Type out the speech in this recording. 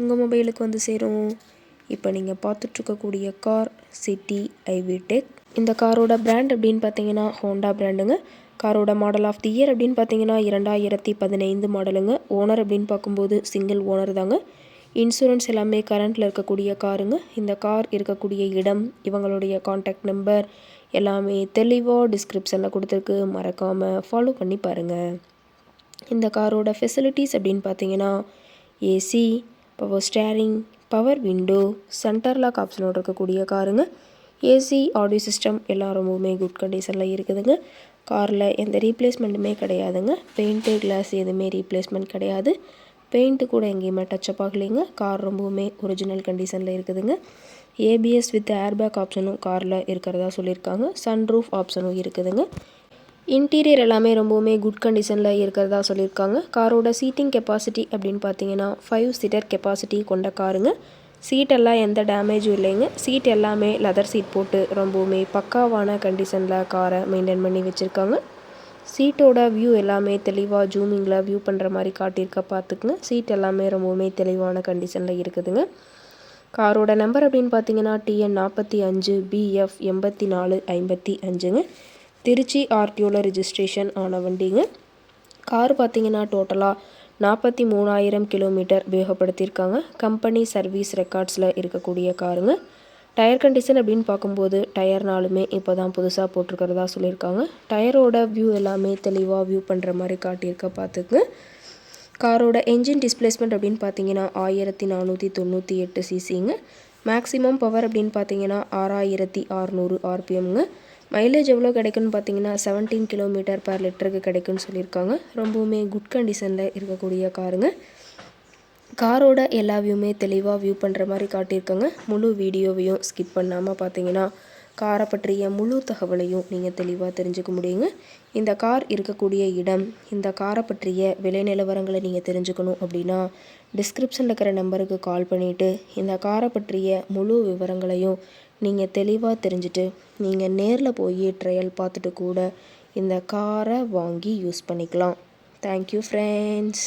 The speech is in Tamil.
உங்கள் மொபைலுக்கு வந்து சேரும். இப்போ நீங்கள் பார்த்துட்ருக்கக்கூடிய கார் சிட்டி ஐவி டெக். இந்த காரோட பிராண்ட் அப்படின்னு பார்த்தீங்கன்னா ஹோண்டா பிராண்டுங்க காரோட மாடல் ஆஃப் தி இயர் அப்படின்னு பார்த்தீங்கன்னா இரண்டாயிரத்தி பதினைந்து மாடலுங்க ஓனர் அப்படின்னு பார்க்கும்போது சிங்கிள் ஓனர் தாங்க. இன்சூரன்ஸ் எல்லாமே கரண்ட்டில் இருக்கக்கூடிய காருங்க. இந்த கார் இருக்கக்கூடிய இடம் இவங்களுடைய காண்டாக்ட் நம்பர் எல்லாமே தெளிவாக டிஸ்கிரிப்ஷனில் கொடுத்துருக்கு. மறக்காமல் ஃபாலோ பண்ணி பாருங்கள் இந்த காரோட ஃபெசிலிட்டிஸ் அப்படின்னு பார்த்தீங்கன்னா AC power steering power window centre lock ஆப்ஷனோடு இருக்கக்கூடிய காருங்க ஏசி ஆடியோ சிஸ்டம் எல்லாம் ரொம்பவுமே குட் கண்டிஷனில் இருக்குதுங்க. காரில் எந்த ரீப்ளேஸ்மெண்ட்டுமே கிடையாதுங்க. பெயிண்ட்டு கிளாஸ் எதுவுமே ரீப்ளேஸ்மெண்ட் கிடையாது. பெயிண்ட்டு கூட எங்கேயுமே டச்சப் ஆகலைங்க. கார் ரொம்பவுமே ஒரிஜினல் கண்டிஷனில் இருக்குதுங்க. ஏபிஎஸ் வித் ஏர்பேக் ஆப்ஷனும் காரில் இருக்கிறதா சொல்லியிருக்காங்க. சன்ரூஃப் ஆப்ஷனும் இருக்குதுங்க. இன்டீரியர் எல்லாமே ரொம்பவுமே குட் கண்டிஷனில் இருக்கிறதா சொல்லியிருக்காங்க. காரோட சீட்டிங் கெப்பாசிட்டி அப்படின்னு பார்த்தீங்கன்னா ஃபைவ் சீட்டர் கெப்பாசிட்டி கொண்ட காருங்க. சீட்டெல்லாம் எந்த டேமேஜும் இல்லைங்க. சீட் எல்லாமே லெதர் சீட் போட்டு ரொம்பவுமே பக்காவான கண்டிஷனில் காரை மெயின்டைன் பண்ணி வச்சுருக்காங்க. சீட்டோட வியூ எல்லாமே தெளிவாக ஜூமிங்கில் வியூ பண்ணுற மாதிரி காட்டியிருக்க பார்த்துக்குங்க. சீட் எல்லாமே ரொம்பவுமே தெளிவான கண்டிஷனில் இருக்குதுங்க. காரோட நம்பர் அப்படின்னு பார்த்தீங்கன்னா டிஎன் நாற்பத்தி அஞ்சு பிஎஃப் எண்பத்தி நாலு ஐம்பத்தி அஞ்சுங்க. திருச்சி ஆர்டிஓவில் ரிஜிஸ்ட்ரேஷன் ஆன வண்டிங்க. கார் பார்த்தீங்கன்னா டோட்டலாக நாற்பத்தி மூணாயிரம் கிலோமீட்டர் உபயோகப்படுத்தியிருக்காங்க கம்பெனி சர்வீஸ் ரெக்கார்ட்ஸில் இருக்கக்கூடிய காருங்க. டயர் கண்டிஷன் அப்படின்னு பார்க்கும்போது டயர்னாலுமே இப்போ தான் புதுசாக போட்டிருக்கிறதா சொல்லியிருக்காங்க. டயரோட வியூ எல்லாமே தெளிவாக வியூ பண்ணுற மாதிரி காட்டியிருக்க பார்த்துக்குங்க. காரோட என்ஜின் டிஸ்பிளேஸ்மெண்ட் அப்படின்னு பார்த்தீங்கன்னா ஆயிரத்தி நானூற்றி தொண்ணூற்றி எட்டு சிசிங்க மேக்ஸிமம் பவர் அப்படின்னு பார்த்தீங்கன்னா ஆறாயிரத்தி ஆறுநூறு ஆர்பிஎம்ங்க. மைலேஜ் எவ்வளோ கிடைக்குன்னு பார்த்தீங்கன்னா செவன்டீன் கிலோமீட்டர் பர் லிட்டருக்கு கிடைக்குன்னு சொல்லியிருக்காங்க. ரொம்பவுமே குட் கண்டிஷனில் இருக்கக்கூடிய காருங்க. காரோட எல்லா வியூமே தெளிவாக வியூ பண்ணுற மாதிரி காட்டியிருக்காங்க. முழு வீடியோவையும் ஸ்கிப் பண்ணாமல் பார்த்தீங்கன்னா காரை பற்றிய முழு தகவலையும் நீங்கள் தெளிவாக தெரிஞ்சுக்க முடியுங்க. இந்த கார் இருக்கக்கூடிய இடம் இந்த காரை பற்றிய விலை நிலவரங்களை நீங்கள் தெரிஞ்சுக்கணும் அப்படின்னா டிஸ்கிரிப்ஷனில் இருக்கிற நம்பருக்கு கால் பண்ணிவிட்டு இந்த காரை பற்றிய முழு விவரங்களையும் நீங்கள் தெளிவாக தெரிஞ்சுட்டு நீங்கள் நேரில் போய் ட்ரையல் பார்த்துட்டு கூட இந்த காரை வாங்கி யூஸ் பண்ணிக்கலாம். Thank you friends